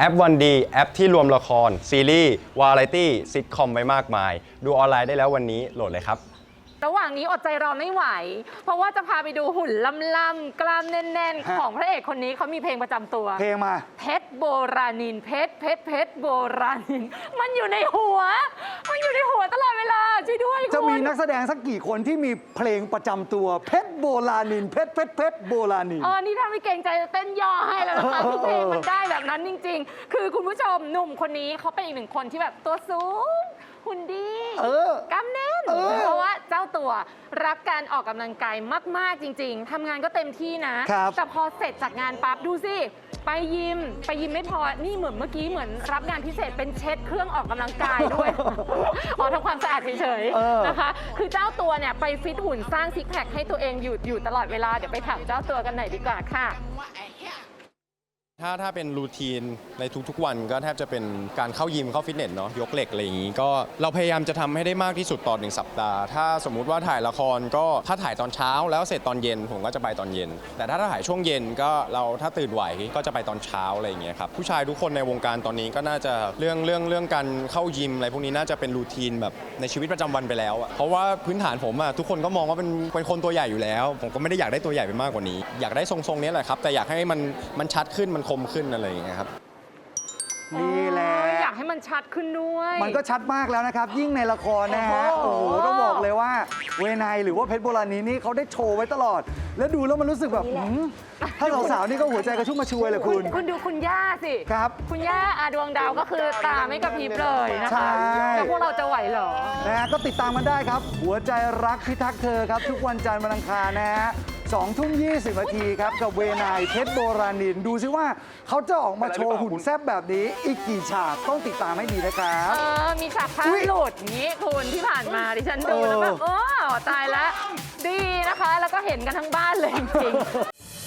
แอปวันดีแอปที่รวมละคร ซีรีส์ วาไรตี้ซิทคอมไว้มากมาย ดูออนไลน์ได้แล้ววันนี้โหลดเลยครับ ระหว่างนี้อดใจรอไม่ไหว เพราะว่าจะพาไปดูหุ่นล่ำๆกล้ามแน่นฮะๆของพระเอกคนนี้เขามีเพลงประจำตัว เพลงมา เพชรโบราณินเพชรเพชรเพชรโบราณิน มันอยู่ในหัว มันอยู่ในหัวตลอดเวลาช่วยด้วย จะคุณมีนักแสดงสักกี่คนที่มีเพลงประจำตัวเพชรโบราณินเพชรเพชรเพชรโบราณิน เออ นี่ถ้าไม่เกรงใจจะเต้นย่อให้แล้วนะคะที่เพลงมันได้แบบนั้นจริง ๆ คือคุณผู้ชมหนุ่มคนนี้เขาเป็นอีกหนึ่งคนที่แบบตัวสูงหุ่นดีเออกล้ามแน่นเออเพราะว่าเจ้าตัว รักการออกกำลังกายมาก ๆ จริง ๆทำงานก็เต็มที่นะ ครับ แต่พอเสร็จจากงานปั๊บดูสิ ไปยิม ไปยิมไม่พอ นี่เหมือนเมื่อกี้เหมือนรับงานพิเศษเป็นเช็ดเครื่องออกกำลังกายด้วย อ๋อทำความสะอาดเฉยเออ ๆนะคะ คือเจ้าตัวเนี่ยไปฟิตหุ่นสร้างซิกแพคให้ตัวเองอยู่อยู่ตลอดเวลา เดี๋ยวไปถามเจ้าตัวกันหน่อยดีกว่าค่ะ ถ้าถ้าเป็นรูทีนในทุกๆวันก็แทบจะเป็นการเข้ายิมเข้าฟิตเนสเนาะยกเหล็กอะไรอย่างนี้ก็เราพยายามจะทำให้ได้มากที่สุดต่อหนึ่งสัปดาห์ ถ้าสมมุติว่าถ่ายละครก็ถ้าถ่ายตอนเช้าแล้วเสร็จตอนเย็นผมก็จะไปตอนเย็น แต่ถ้าถ่ายช่วงเย็นก็เราถ้าตื่นไหวก็จะไปตอนเช้าอะไรอย่างเงี้ยครับผู้ชายทุกคนในวงการตอนนี้ก็น่าจะเรื่องเรื่องเรื่องการเข้ายิมอะไรพวกนี้น่าจะเป็นรูทีนแบบในชีวิตประจำวันไปแล้วอะเพราะว่าพื้นฐานผมอะทุกคนก็มองว่าเป็นเป็นคนตัวใหญ่อยู่แล้ว ผมก็ไม่ได้อยากได้ตัวใหญ่ไปมากกว่านี้ อยากได้ทรงๆนี้แหละครับแต่อยากให้มันมันชัดขึ้นมันคมขึ้นอะไรอย่างเงี้ยครับ นี่แหละ อยากให้มันชัดขึ้นด้วย มันก็ชัดมากแล้วนะครับ ยิ่งในละครนะฮะ โอ้โอ้โห โห ต้องบอกเลยว่า เวนายหรือว่าเพชรโบราณีนี่เขาได้โชว์ไว้ตลอด แล้วดูแล้วมันรู้สึกแบบหืมถ้าสาวๆนี่ก็หัวใจกระชุ่มกระชวยเลยคุณคุณดูคุณย่าสิ ครับ คุณย่าอาดวงดาวก็คือตาไม่กระพริบเลยนะใช่ คะแล้วพวกเราจะไหวเหรอ นะฮะก็ติดตามมันได้ครับ หัวใจรักพิทักษ์เธอครับ ทุกวันจันทร์วันอังคารนะฮะ สองทุ่มยี่สิบนาทีครับกับเวนายเพชรโบราณิน ดูซิว่าเขาจะออกมาโชว์หุ่นแซบแบบนี้ อีกกี่ฉากต้องติดตามให้ดีนะครับเออมีฉากผ้าอุ๊ยหลุดอย่างนี้คุณที่ผ่านมาดิฉันดูเออแล้วแบบโอ้ตายแล้ว ดีนะคะ แล้วก็เห็นกันทั้งบ้านเลยจริงๆ